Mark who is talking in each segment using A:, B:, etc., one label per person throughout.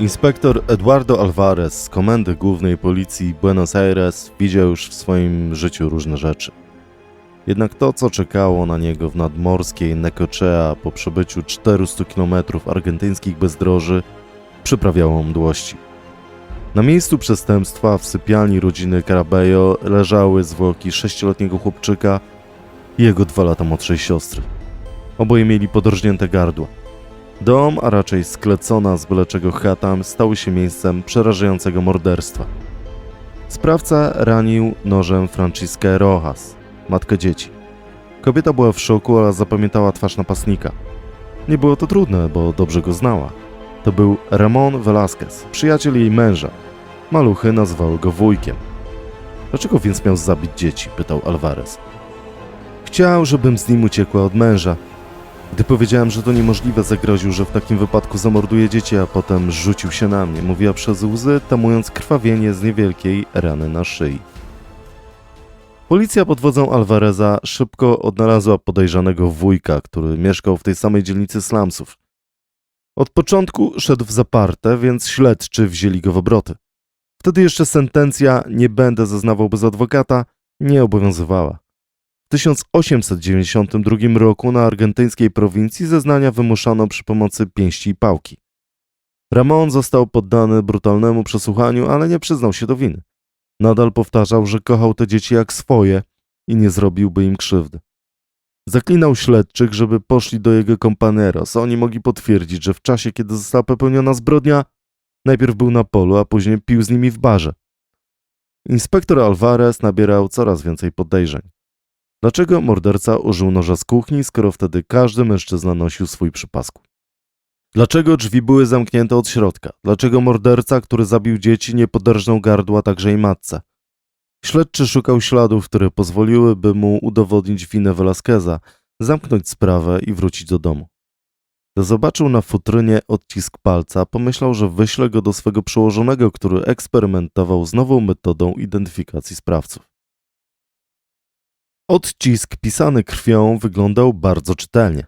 A: Inspektor Eduardo Alvarez z Komendy Głównej Policji Buenos Aires widział już w swoim życiu różne rzeczy. Jednak to, co czekało na niego w nadmorskiej Necochea po przebyciu 400 km argentyńskich bezdroży, przyprawiało mdłości. Na miejscu przestępstwa w sypialni rodziny Caraballo leżały zwłoki sześcioletniego chłopczyka i jego dwa lata młodszej siostry. Oboje mieli podrżnięte gardła. Dom, a raczej sklecona z byle czego chata, stały się miejscem przerażającego morderstwa. Sprawca ranił nożem Franciskę Rojas, matkę dzieci. Kobieta była w szoku, ale zapamiętała twarz napastnika. Nie było to trudne, bo dobrze go znała. To był Ramon Velasquez, przyjaciel jej męża. Maluchy nazywały go wujkiem. Dlaczego więc miał zabić dzieci? pytał Alvarez. Chciał, żebym z nim uciekła od męża. Gdy powiedziałem, że to niemożliwe, zagroził, że w takim wypadku zamorduje dzieci, a potem rzucił się na mnie, mówiła przez łzy, tamując krwawienie z niewielkiej rany na szyi. Policja pod wodzą Alvareza szybko odnalazła podejrzanego wujka, który mieszkał w tej samej dzielnicy slumsów. Od początku szedł w zaparte, więc śledczy wzięli go w obroty. Wtedy jeszcze sentencja nie będę zeznawał bez adwokata nie obowiązywała. W 1892 roku na argentyńskiej prowincji zeznania wymuszano przy pomocy pięści i pałki. Ramon został poddany brutalnemu przesłuchaniu, ale nie przyznał się do winy. Nadal powtarzał, że kochał te dzieci jak swoje i nie zrobiłby im krzywdy. Zaklinał śledczych, żeby poszli do jego companeros. Oni mogli potwierdzić, że w czasie, kiedy została popełniona zbrodnia, najpierw był na polu, a później pił z nimi w barze. Inspektor Alvarez nabierał coraz więcej podejrzeń. Dlaczego morderca użył noża z kuchni, skoro wtedy każdy mężczyzna nosił swój przypasku? Dlaczego drzwi były zamknięte od środka? Dlaczego morderca, który zabił dzieci, nie poderżnął gardła także i matce? Śledczy szukał śladów, które pozwoliłyby mu udowodnić winę Velasqueza, zamknąć sprawę i wrócić do domu. Gdy zobaczył na futrynie odcisk palca, pomyślał, że wyśle go do swego przełożonego, który eksperymentował z nową metodą identyfikacji sprawców. Odcisk pisany krwią wyglądał bardzo czytelnie.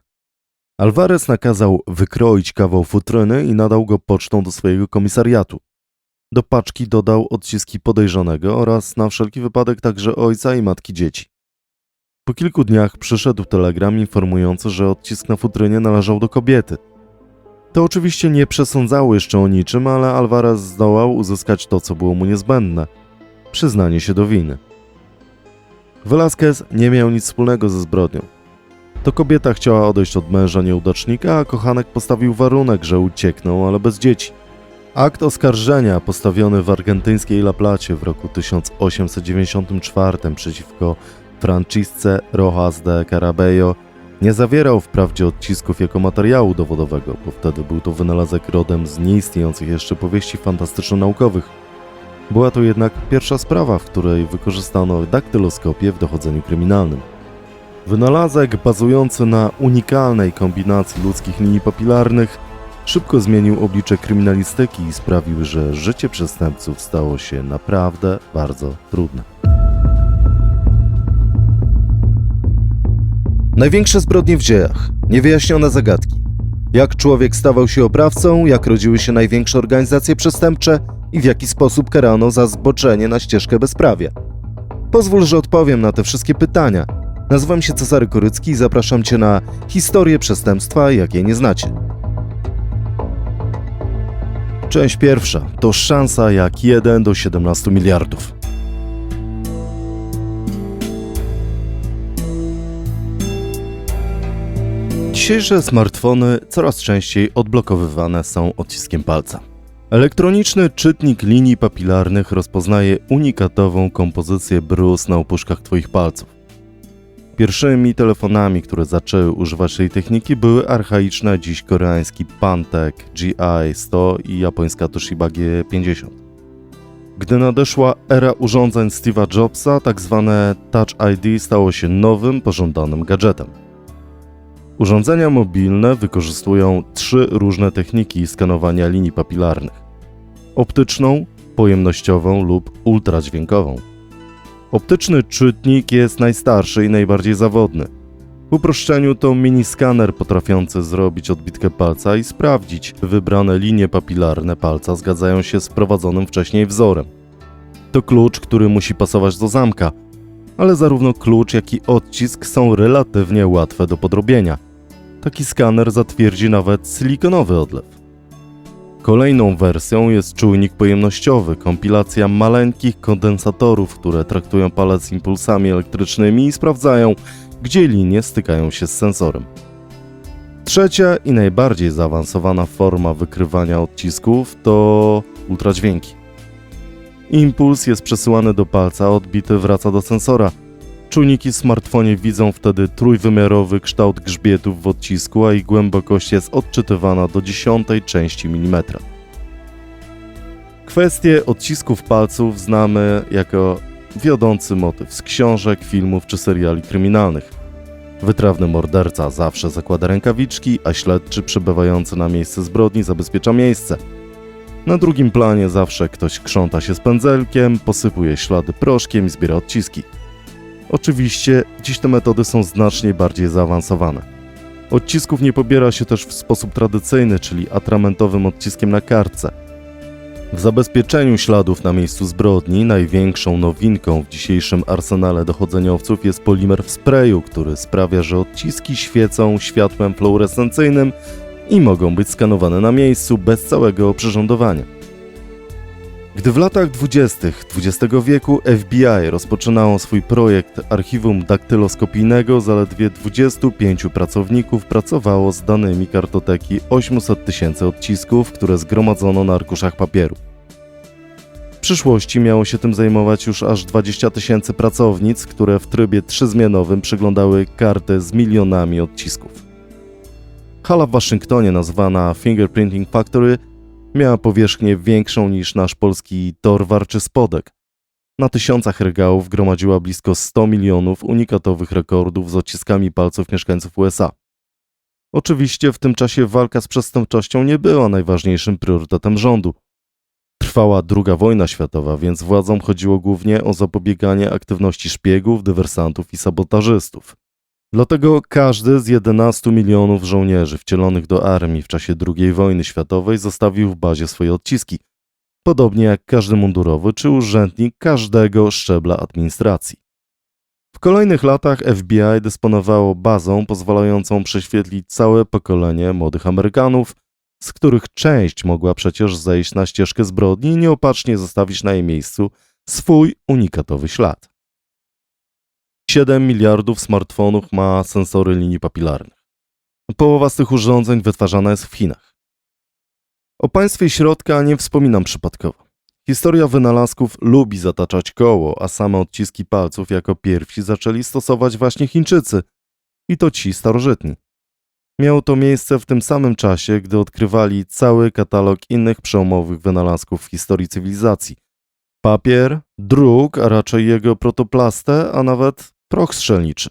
A: Alvarez nakazał wykroić kawał futryny i nadał go pocztą do swojego komisariatu. Do paczki dodał odciski podejrzanego oraz na wszelki wypadek także ojca i matki dzieci. Po kilku dniach przyszedł telegram informujący, że odcisk na futrynie należał do kobiety. To oczywiście nie przesądzało jeszcze o niczym, ale Alvarez zdołał uzyskać to, co było mu niezbędne przyznanie się do winy. Velasquez nie miał nic wspólnego ze zbrodnią. To kobieta chciała odejść od męża nieudacznika, a kochanek postawił warunek, że uciekną, ale bez dzieci. Akt oskarżenia postawiony w argentyńskiej La Placie w roku 1894 przeciwko Francisce Rojas de Caraballo nie zawierał wprawdzie odcisków jako materiału dowodowego, bo wtedy był to wynalazek rodem z nieistniejących jeszcze powieści fantastyczno-naukowych. Była to jednak pierwsza sprawa, w której wykorzystano daktyloskopię w dochodzeniu kryminalnym. Wynalazek bazujący na unikalnej kombinacji ludzkich linii papilarnych szybko zmienił oblicze kryminalistyki i sprawił, że życie przestępców stało się naprawdę bardzo trudne. Największe zbrodnie w dziejach, niewyjaśnione zagadki. Jak człowiek stawał się oprawcą, jak rodziły się największe organizacje przestępcze i w jaki sposób karano za zboczenie na ścieżkę bezprawia. Pozwól, że odpowiem na te wszystkie pytania. Nazywam się Cezary Korycki i zapraszam Cię na historię przestępstwa, jakiej nie znacie. Część pierwsza to szansa jak 1 do 17 miliardów. Dzisiejsze smartfony coraz częściej odblokowywane są odciskiem palca. Elektroniczny czytnik linii papilarnych rozpoznaje unikatową kompozycję bruz na opuszkach Twoich palców. Pierwszymi telefonami, które zaczęły używać tej techniki były archaiczne dziś koreański Pantek GI-100 i japońska Toshiba G50. Gdy nadeszła era urządzeń Steve'a Jobsa, tak zwane Touch ID stało się nowym, pożądanym gadżetem. Urządzenia mobilne wykorzystują trzy różne techniki skanowania linii papilarnych: optyczną, pojemnościową lub ultradźwiękową. Optyczny czytnik jest najstarszy i najbardziej zawodny. W uproszczeniu to mini skaner potrafiący zrobić odbitkę palca i sprawdzić, czy wybrane linie papilarne palca zgadzają się z prowadzonym wcześniej wzorem. To klucz, który musi pasować do zamka, ale zarówno klucz, jak i odcisk są relatywnie łatwe do podrobienia. Taki skaner zatwierdzi nawet silikonowy odlew. Kolejną wersją jest czujnik pojemnościowy, kompilacja maleńkich kondensatorów, które traktują palec impulsami elektrycznymi i sprawdzają, gdzie linie stykają się z sensorem. Trzecia i najbardziej zaawansowana forma wykrywania odcisków to ultradźwięki. Impuls jest przesyłany do palca, odbity wraca do sensora. Czujniki w smartfonie widzą wtedy trójwymiarowy kształt grzbietów w odcisku, a ich głębokość jest odczytywana do dziesiątej części milimetra. Kwestię odcisków palców znamy jako wiodący motyw z książek, filmów czy seriali kryminalnych. Wytrawny morderca zawsze zakłada rękawiczki, a śledczy przebywający na miejsce zbrodni zabezpiecza miejsce. Na drugim planie zawsze ktoś krząta się z pędzelkiem, posypuje ślady proszkiem i zbiera odciski. Oczywiście dziś te metody są znacznie bardziej zaawansowane. Odcisków nie pobiera się też w sposób tradycyjny, czyli atramentowym odciskiem na kartce. W zabezpieczeniu śladów na miejscu zbrodni największą nowinką w dzisiejszym arsenale dochodzeniowców jest polimer w sprayu, który sprawia, że odciski świecą światłem fluorescencyjnym i mogą być skanowane na miejscu bez całego oprzyrządowania. Gdy w latach 20. XX wieku FBI rozpoczynało swój projekt archiwum daktyloskopijnego, zaledwie 25 pracowników pracowało z danymi kartoteki 800 tysięcy odcisków, które zgromadzono na arkuszach papieru. W przyszłości miało się tym zajmować już aż 20 tysięcy pracownic, które w trybie trzyzmianowym przeglądały kartę z milionami odcisków. Hala w Waszyngtonie, nazwana Fingerprinting Factory, miała powierzchnię większą niż nasz polski Torwar czy Spodek. Na tysiącach regałów gromadziła blisko 100 milionów unikatowych rekordów z odciskami palców mieszkańców USA. Oczywiście w tym czasie walka z przestępczością nie była najważniejszym priorytetem rządu. Trwała II wojna światowa, więc władzom chodziło głównie o zapobieganie aktywności szpiegów, dywersantów i sabotażystów. Dlatego każdy z 11 milionów żołnierzy wcielonych do armii w czasie II wojny światowej zostawił w bazie swoje odciski, podobnie jak każdy mundurowy czy urzędnik każdego szczebla administracji. W kolejnych latach FBI dysponowało bazą pozwalającą prześwietlić całe pokolenie młodych Amerykanów, z których część mogła przecież zejść na ścieżkę zbrodni i nieopatrznie zostawić na jej miejscu swój unikatowy ślad. 7 miliardów smartfonów ma sensory linii papilarnych. Połowa z tych urządzeń wytwarzana jest w Chinach. O państwie środka nie wspominam przypadkowo. Historia wynalazków lubi zataczać koło, a same odciski palców jako pierwsi zaczęli stosować właśnie Chińczycy i to ci starożytni. Miało to miejsce w tym samym czasie, gdy odkrywali cały katalog innych przełomowych wynalazków w historii cywilizacji. Papier, druk, a raczej jego protoplastę, a nawet proch strzelniczy.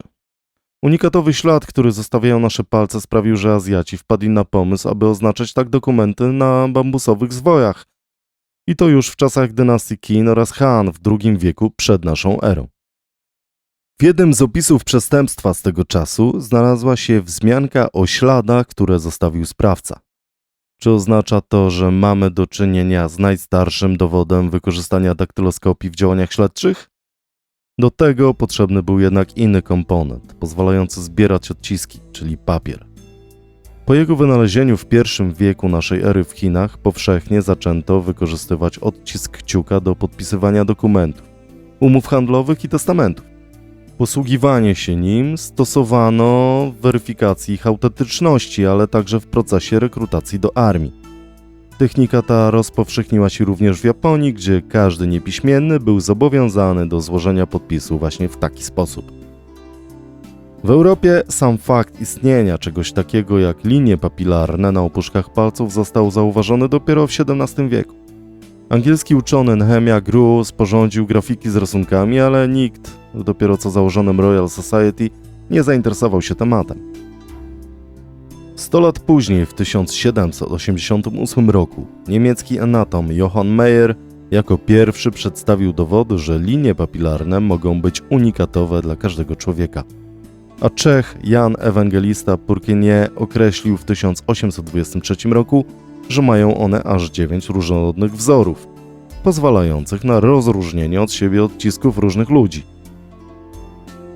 A: Unikatowy ślad, który zostawiają nasze palce, sprawił, że Azjaci wpadli na pomysł, aby oznaczać tak dokumenty na bambusowych zwojach. I to już w czasach dynastii Qin oraz Han w II wieku przed naszą erą. W jednym z opisów przestępstwa z tego czasu znalazła się wzmianka o śladach, które zostawił sprawca. Czy oznacza to, że mamy do czynienia z najstarszym dowodem wykorzystania daktyloskopii w działaniach śledczych? Do tego potrzebny był jednak inny komponent, pozwalający zbierać odciski, czyli papier. Po jego wynalezieniu w pierwszym wieku naszej ery w Chinach powszechnie zaczęto wykorzystywać odcisk kciuka do podpisywania dokumentów, umów handlowych i testamentów. Posługiwanie się nim stosowano w weryfikacji ich autentyczności, ale także w procesie rekrutacji do armii. Technika ta rozpowszechniła się również w Japonii, gdzie każdy niepiśmienny był zobowiązany do złożenia podpisu właśnie w taki sposób. W Europie sam fakt istnienia czegoś takiego jak linie papilarne na opuszkach palców został zauważony dopiero w XVII wieku. Angielski uczony Nehemia Grew sporządził grafiki z rysunkami, ale nikt, dopiero co założonym Royal Society, nie zainteresował się tematem. Sto lat później, w 1788 roku, niemiecki anatom Johann Meyer jako pierwszy przedstawił dowody, że linie papilarne mogą być unikatowe dla każdego człowieka. a Czech Jan Ewangelista Purkinie określił w 1823 roku, że mają one aż dziewięć różnorodnych wzorów, pozwalających na rozróżnienie od siebie odcisków różnych ludzi.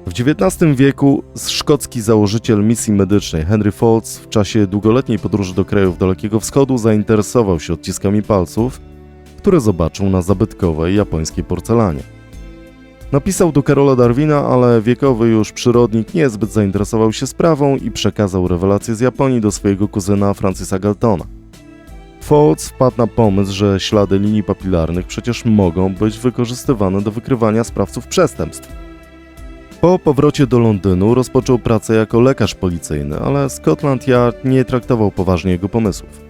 A: W XIX wieku szkocki założyciel misji medycznej Henry Foltz w czasie długoletniej podróży do krajów Dalekiego Wschodu zainteresował się odciskami palców, które zobaczył na zabytkowej japońskiej porcelanie. Napisał do Karola Darwina, ale wiekowy już przyrodnik niezbyt zainteresował się sprawą i przekazał rewelacje z Japonii do swojego kuzyna Francisa Galtona. Foltz wpadł na pomysł, że ślady linii papilarnych przecież mogą być wykorzystywane do wykrywania sprawców przestępstw. Po powrocie do Londynu rozpoczął pracę jako lekarz policyjny, ale Scotland Yard nie traktował poważnie jego pomysłów.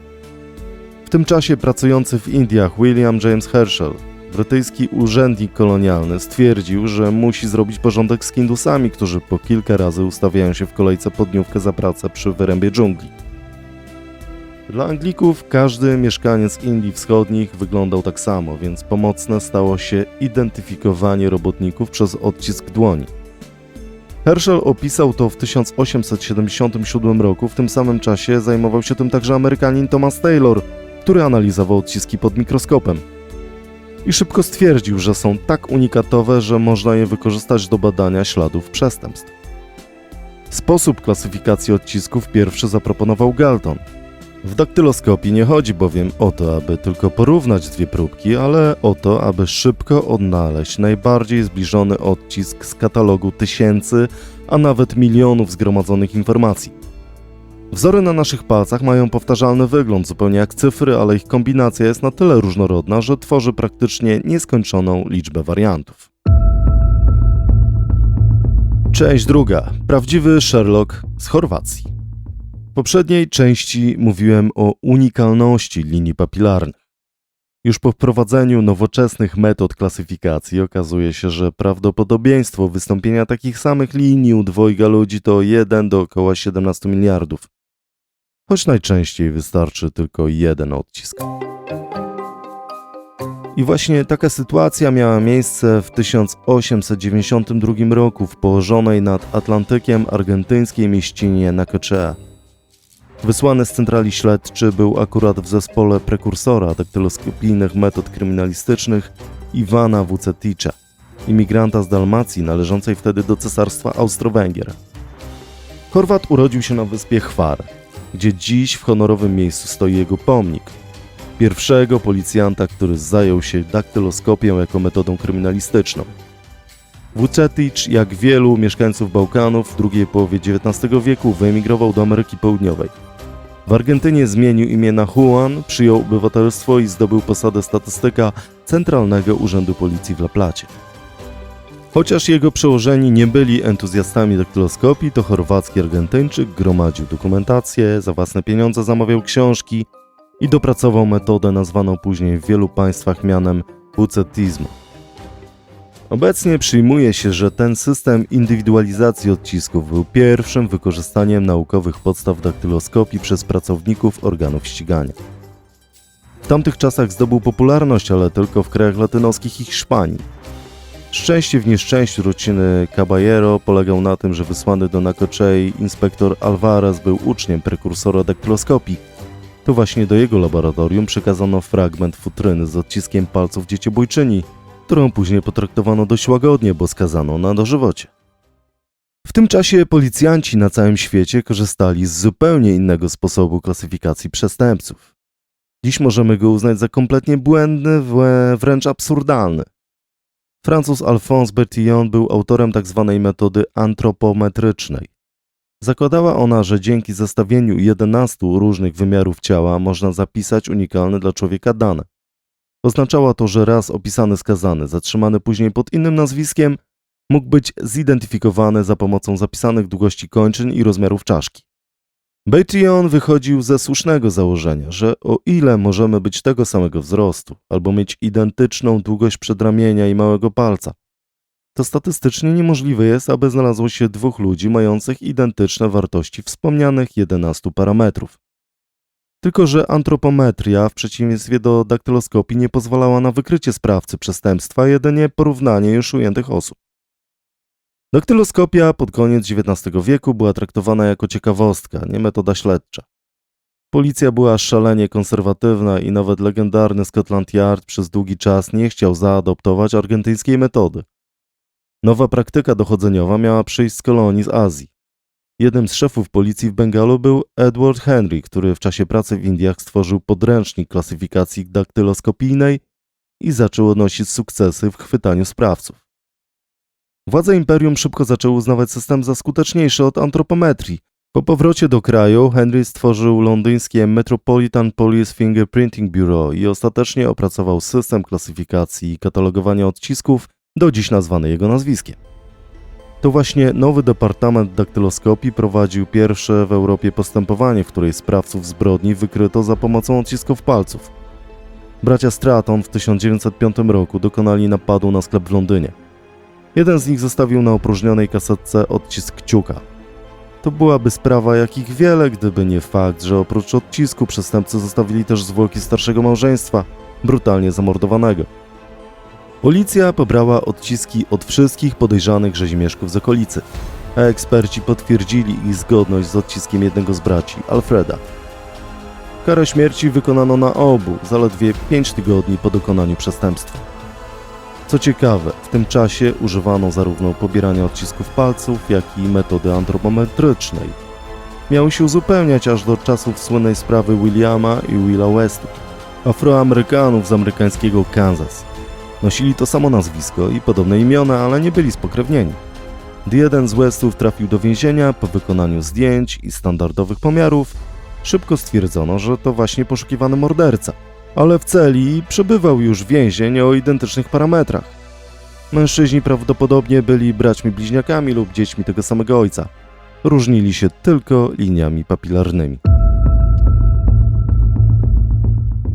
A: W tym czasie pracujący w Indiach William James Herschel, brytyjski urzędnik kolonialny, stwierdził, że musi zrobić porządek z Kindusami, którzy po kilka razy ustawiają się w kolejce po dniówkę za pracę przy wyrębie dżungli. Dla Anglików każdy mieszkaniec Indii Wschodnich wyglądał tak samo, więc pomocne stało się identyfikowanie robotników przez odcisk dłoni. Herschel opisał to w 1877 roku, w tym samym czasie zajmował się tym także Amerykanin Thomas Taylor, który analizował odciski pod mikroskopem. I szybko stwierdził, że są tak unikatowe, że można je wykorzystać do badania śladów przestępstw. Sposób klasyfikacji odcisków pierwszy zaproponował Galton. W daktyloskopii nie chodzi bowiem o to, aby tylko porównać dwie próbki, ale o to, aby szybko odnaleźć najbardziej zbliżony odcisk z katalogu tysięcy, a nawet milionów zgromadzonych informacji. Wzory na naszych palcach mają powtarzalny wygląd, zupełnie jak cyfry, ale ich kombinacja jest na tyle różnorodna, że tworzy praktycznie nieskończoną liczbę wariantów. Część druga. Prawdziwy Sherlock z Chorwacji. Poprzedniej części mówiłem o unikalności linii papilarnych. Już po wprowadzeniu nowoczesnych metod klasyfikacji okazuje się, że prawdopodobieństwo wystąpienia takich samych linii u dwojga ludzi to 1 do około 17 miliardów. Choć najczęściej wystarczy tylko jeden odcisk. I właśnie taka sytuacja miała miejsce w 1892 roku w położonej nad Atlantykiem argentyńskiej mieścinie Necochea. Wysłany z centrali śledczy był akurat w zespole prekursora daktyloskopijnych metod kryminalistycznych Iwana Vuceticza, imigranta z Dalmacji należącej wtedy do Cesarstwa Austro-Węgier. Chorwat urodził się na wyspie Chwar, gdzie dziś w honorowym miejscu stoi jego pomnik. Pierwszego policjanta, który zajął się daktyloskopią jako metodą kryminalistyczną. Vucetic, jak wielu mieszkańców Bałkanów w drugiej połowie XIX wieku, wyemigrował do Ameryki Południowej. W Argentynie zmienił imię na Juan, przyjął obywatelstwo i zdobył posadę statystyka Centralnego Urzędu Policji w La Placie. Chociaż jego przełożeni nie byli entuzjastami daktyloskopii, to chorwacki Argentyńczyk gromadził dokumentację, za własne pieniądze zamawiał książki i dopracował metodę nazwaną później w wielu państwach mianem bucetizmu. Obecnie przyjmuje się, że ten system indywidualizacji odcisków był pierwszym wykorzystaniem naukowych podstaw daktyloskopii przez pracowników organów ścigania. W tamtych czasach zdobył popularność, ale tylko w krajach latynoskich i Hiszpanii. Szczęście w nieszczęściu rodziny Caballero polegał na tym, że wysłany do Nacochei inspektor Alvarez był uczniem prekursora daktyloskopii. To właśnie do jego laboratorium przekazano fragment futryny z odciskiem palców dzieciobójczyni, którą później potraktowano dość łagodnie, bo skazano na dożywocie. W tym czasie policjanci na całym świecie korzystali z zupełnie innego sposobu klasyfikacji przestępców. Dziś możemy go uznać za kompletnie błędny, wręcz absurdalny. Francuz Alphonse Bertillon był autorem tzw. Tak metody antropometrycznej. Zakładała ona, że dzięki zestawieniu 11 różnych wymiarów ciała można zapisać unikalne dla człowieka dane. Oznaczało to, że raz opisany skazany, zatrzymany później pod innym nazwiskiem, mógł być zidentyfikowany za pomocą zapisanych długości kończyn i rozmiarów czaszki. Beition wychodził ze słusznego założenia, że o ile możemy być tego samego wzrostu albo mieć identyczną długość przedramienia i małego palca, to statystycznie niemożliwe jest, aby znalazło się dwóch ludzi mających identyczne wartości wspomnianych 11 parametrów. Tylko, że antropometria, w przeciwieństwie do daktyloskopii, nie pozwalała na wykrycie sprawcy przestępstwa, jedynie porównanie już ujętych osób. Daktyloskopia pod koniec XIX wieku była traktowana jako ciekawostka, nie metoda śledcza. Policja była szalenie konserwatywna i nawet legendarny Scotland Yard przez długi czas nie chciał zaadoptować argentyńskiej metody. Nowa praktyka dochodzeniowa miała przyjść z kolonii z Azji. Jednym z szefów policji w Bengalu był Edward Henry, który w czasie pracy w Indiach stworzył podręcznik klasyfikacji daktyloskopijnej i zaczął odnosić sukcesy w chwytaniu sprawców. Władze imperium szybko zaczęły uznawać system za skuteczniejszy od antropometrii. Po powrocie do kraju Henry stworzył londyńskie Metropolitan Police Fingerprinting Bureau i ostatecznie opracował system klasyfikacji i katalogowania odcisków, do dziś nazwany jego nazwiskiem. To właśnie nowy Departament Daktyloskopii prowadził pierwsze w Europie postępowanie, w której sprawców zbrodni wykryto za pomocą odcisków palców. Bracia Stratton w 1905 roku dokonali napadu na sklep w Londynie. Jeden z nich zostawił na opróżnionej kasetce odcisk kciuka. To byłaby sprawa jakich wiele, gdyby nie fakt, że oprócz odcisku przestępcy zostawili też zwłoki starszego małżeństwa, brutalnie zamordowanego. Policja pobrała odciski od wszystkich podejrzanych rzezimieszków z okolicy, a eksperci potwierdzili ich zgodność z odciskiem jednego z braci, Alfreda. Karę śmierci wykonano na obu, zaledwie 5 tygodni po dokonaniu przestępstwa. Co ciekawe, w tym czasie używano zarówno pobierania odcisków palców, jak i metody antropometrycznej. Miały się uzupełniać aż do czasów słynnej sprawy Williama i Willa Westu, Afroamerykanów z amerykańskiego Kansas. Nosili to samo nazwisko i podobne imiona, ale nie byli spokrewnieni. Gdy jeden z Westów trafił do więzienia po wykonaniu zdjęć i standardowych pomiarów, szybko stwierdzono, że to właśnie poszukiwany morderca, ale w celi przebywał już więzień o identycznych parametrach. Mężczyźni prawdopodobnie byli braćmi bliźniakami lub dziećmi tego samego ojca. Różnili się tylko liniami papilarnymi.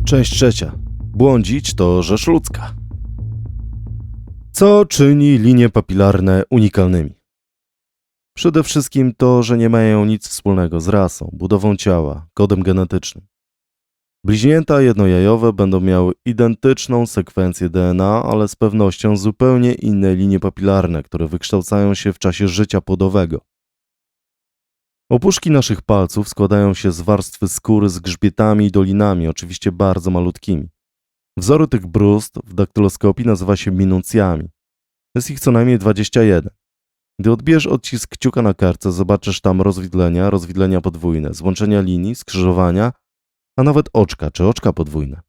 A: Część trzecia. Błądzić to rzecz ludzka. Co czyni linie papilarne unikalnymi? Przede wszystkim to, że nie mają nic wspólnego z rasą, budową ciała, kodem genetycznym. Bliźnięta jednojajowe będą miały identyczną sekwencję DNA, ale z pewnością zupełnie inne linie papilarne, które wykształcają się w czasie życia płodowego. Opuszki naszych palców składają się z warstwy skóry z grzbietami i dolinami, oczywiście bardzo malutkimi. Wzory tych brust w daktyloskopii nazywa się minucjami. Jest ich co najmniej 21. Gdy odbierzesz odcisk kciuka na kartce, zobaczysz tam rozwidlenia, rozwidlenia podwójne, złączenia linii, skrzyżowania, a nawet oczka czy oczka podwójne.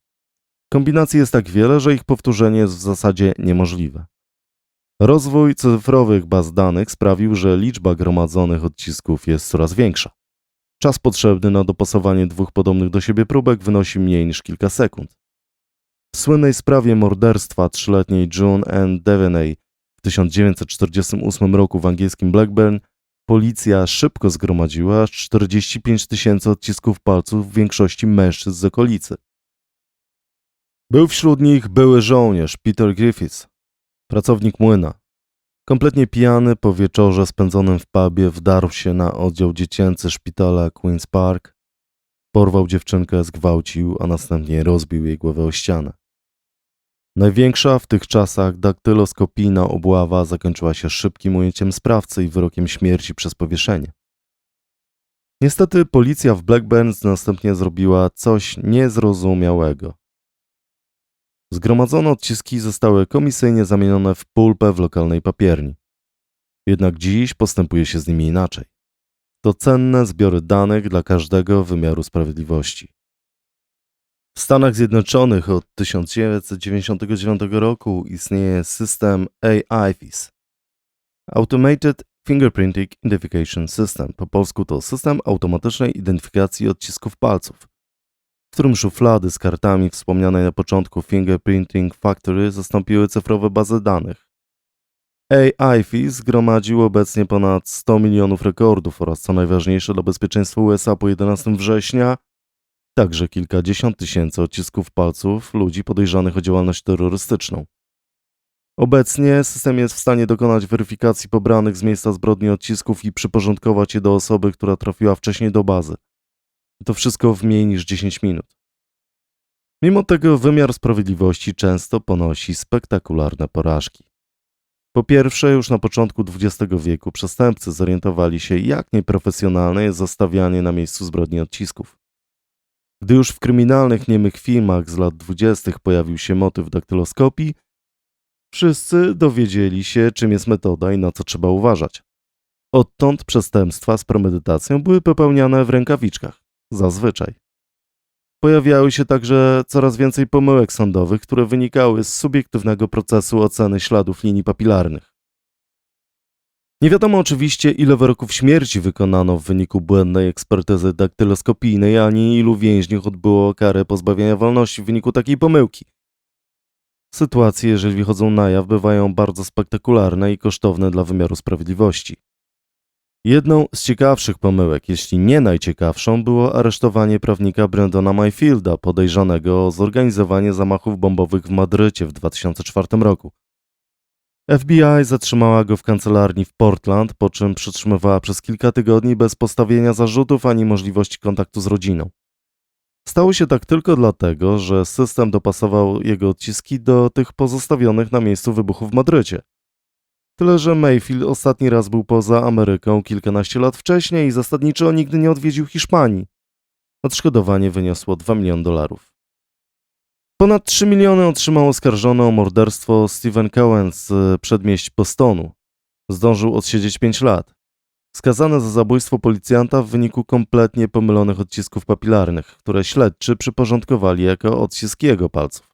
A: Kombinacji jest tak wiele, że ich powtórzenie jest w zasadzie niemożliwe. Rozwój cyfrowych baz danych sprawił, że liczba gromadzonych odcisków jest coraz większa. Czas potrzebny na dopasowanie dwóch podobnych do siebie próbek wynosi mniej niż kilka sekund. W słynnej sprawie morderstwa trzyletniej June Ann Devaney w 1948 roku w angielskim Blackburn policja szybko zgromadziła aż 45 tysięcy odcisków palców w większości mężczyzn z okolicy. Był wśród nich były żołnierz Peter Griffiths, pracownik młyna. Kompletnie pijany po wieczorze spędzonym w pubie wdarł się na oddział dziecięcy szpitala Queen's Park, porwał dziewczynkę, zgwałcił, a następnie rozbił jej głowę o ścianę. Największa w tych czasach daktyloskopijna obława zakończyła się szybkim ujęciem sprawcy i wyrokiem śmierci przez powieszenie. Niestety policja w Blackburn następnie zrobiła coś niezrozumiałego. Zgromadzone odciski zostały komisyjnie zamienione w pulpę w lokalnej papierni. Jednak dziś postępuje się z nimi inaczej. To cenne zbiory danych dla każdego wymiaru sprawiedliwości. W Stanach Zjednoczonych od 1999 roku istnieje system AIFIS Automated Fingerprinting Identification System. Po polsku to system automatycznej identyfikacji odcisków palców, w którym szuflady z kartami wspomnianej na początku Fingerprinting Factory zastąpiły cyfrowe bazy danych. AIFIS zgromadził obecnie ponad 100 milionów rekordów oraz co najważniejsze dla bezpieczeństwa USA po 11 września także kilkadziesiąt tysięcy odcisków palców ludzi podejrzanych o działalność terrorystyczną. Obecnie system jest w stanie dokonać weryfikacji pobranych z miejsca zbrodni odcisków i przyporządkować je do osoby, która trafiła wcześniej do bazy. To wszystko w mniej niż 10 minut. Mimo tego wymiar sprawiedliwości często ponosi spektakularne porażki. Po pierwsze, już na początku XX wieku przestępcy zorientowali się, jak nieprofesjonalne jest zostawianie na miejscu zbrodni odcisków. Gdy już w kryminalnych niemych filmach z lat dwudziestych pojawił się motyw daktyloskopii, wszyscy dowiedzieli się, czym jest metoda i na co trzeba uważać. Odtąd przestępstwa z premedytacją były popełniane w rękawiczkach, zazwyczaj. Pojawiały się także coraz więcej pomyłek sądowych, które wynikały z subiektywnego procesu oceny śladów linii papilarnych. Nie wiadomo oczywiście, ile wyroków śmierci wykonano w wyniku błędnej ekspertyzy daktyloskopijnej, ani ilu więźniów odbyło karę pozbawienia wolności w wyniku takiej pomyłki. Sytuacje, jeżeli wychodzą na jaw, bywają bardzo spektakularne i kosztowne dla wymiaru sprawiedliwości. Jedną z ciekawszych pomyłek, jeśli nie najciekawszą, było aresztowanie prawnika Brendona Mayfielda, podejrzanego o zorganizowanie zamachów bombowych w Madrycie w 2004 roku. FBI zatrzymała go w kancelarii w Portland, po czym przytrzymywała przez kilka tygodni bez postawienia zarzutów ani możliwości kontaktu z rodziną. Stało się tak tylko dlatego, że system dopasował jego odciski do tych pozostawionych na miejscu wybuchu w Madrycie. Tyle, że Mayfield ostatni raz był poza Ameryką kilkanaście lat wcześniej i zasadniczo nigdy nie odwiedził Hiszpanii. Odszkodowanie wyniosło 2 miliony dolarów. Ponad 3 miliony otrzymał oskarżony o morderstwo Stephen Cohen z przedmieść Bostonu. Zdążył odsiedzieć 5 lat. Skazany za zabójstwo policjanta w wyniku kompletnie pomylonych odcisków papilarnych, które śledczy przyporządkowali jako odciski jego palców.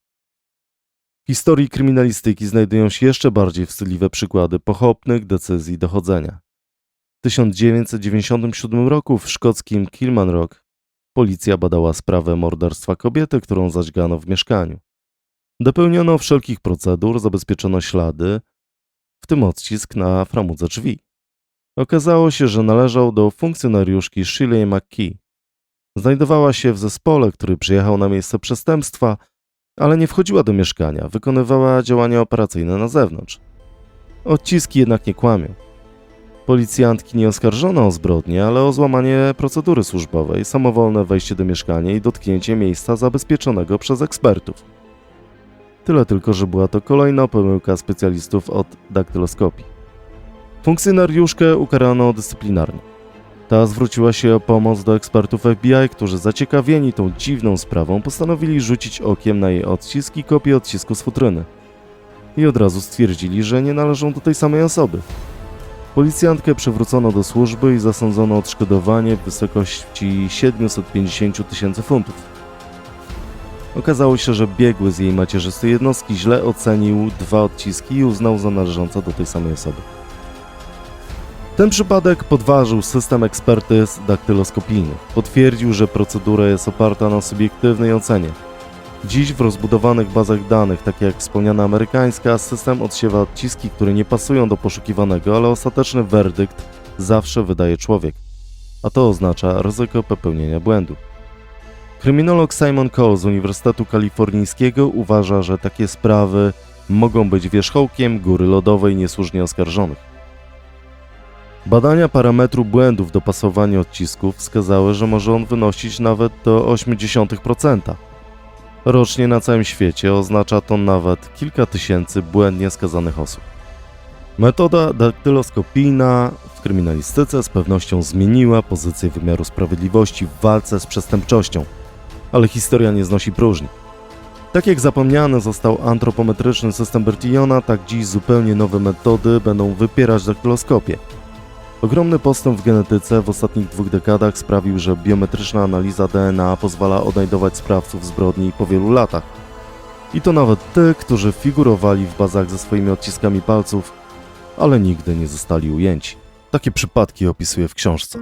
A: W historii kryminalistyki znajdują się jeszcze bardziej wstydliwe przykłady pochopnych decyzji dochodzenia. W 1997 roku w szkockim Kilmanrock policja badała sprawę morderstwa kobiety, którą zadźgano w mieszkaniu. Dopełniono wszelkich procedur, zabezpieczono ślady, w tym odcisk na framudze drzwi. Okazało się, że należał do funkcjonariuszki Shirley McKee. Znajdowała się w zespole, który przyjechał na miejsce przestępstwa, ale nie wchodziła do mieszkania, wykonywała działania operacyjne na zewnątrz. Odciski jednak nie kłamią. Policjantki nie oskarżono o zbrodnię, ale o złamanie procedury służbowej, samowolne wejście do mieszkania i dotknięcie miejsca zabezpieczonego przez ekspertów. Tyle tylko, że była to kolejna pomyłka specjalistów od daktyloskopii. Funkcjonariuszkę ukarano dyscyplinarnie. Ta zwróciła się o pomoc do ekspertów FBI, którzy zaciekawieni tą dziwną sprawą postanowili rzucić okiem na jej odcisk i kopię odcisku z futryny. I od razu stwierdzili, że nie należą do tej samej osoby. Policjantkę przywrócono do służby i zasądzono odszkodowanie w wysokości 750 tysięcy funtów. Okazało się, że biegły z jej macierzystej jednostki źle ocenił dwa odciski i uznał za należące do tej samej osoby. Ten przypadek podważył system ekspertyz daktyloskopijnych. Potwierdził, że procedura jest oparta na subiektywnej ocenie. Dziś w rozbudowanych bazach danych, takie jak wspomniana amerykańska, system odsiewa odciski, które nie pasują do poszukiwanego, ale ostateczny werdykt zawsze wydaje człowiek. A to oznacza ryzyko popełnienia błędu. Kryminolog Simon Cole z Uniwersytetu Kalifornijskiego uważa, że takie sprawy mogą być wierzchołkiem góry lodowej niesłusznie oskarżonych. Badania parametru błędów w dopasowaniu odcisków wskazały, że może on wynosić nawet do 0,8%. Rocznie na całym świecie oznacza to nawet kilka tysięcy błędnie skazanych osób. Metoda daktyloskopijna w kryminalistyce z pewnością zmieniła pozycję wymiaru sprawiedliwości w walce z przestępczością, ale historia nie znosi próżni. Tak jak zapomniany został antropometryczny system Bertillona, tak dziś zupełnie nowe metody będą wypierać daktyloskopię. Ogromny postęp w genetyce w ostatnich dwóch dekadach sprawił, że biometryczna analiza DNA pozwala odnajdować sprawców zbrodni po wielu latach. I to nawet tych, którzy figurowali w bazach ze swoimi odciskami palców, ale nigdy nie zostali ujęci. Takie przypadki opisuję w książce.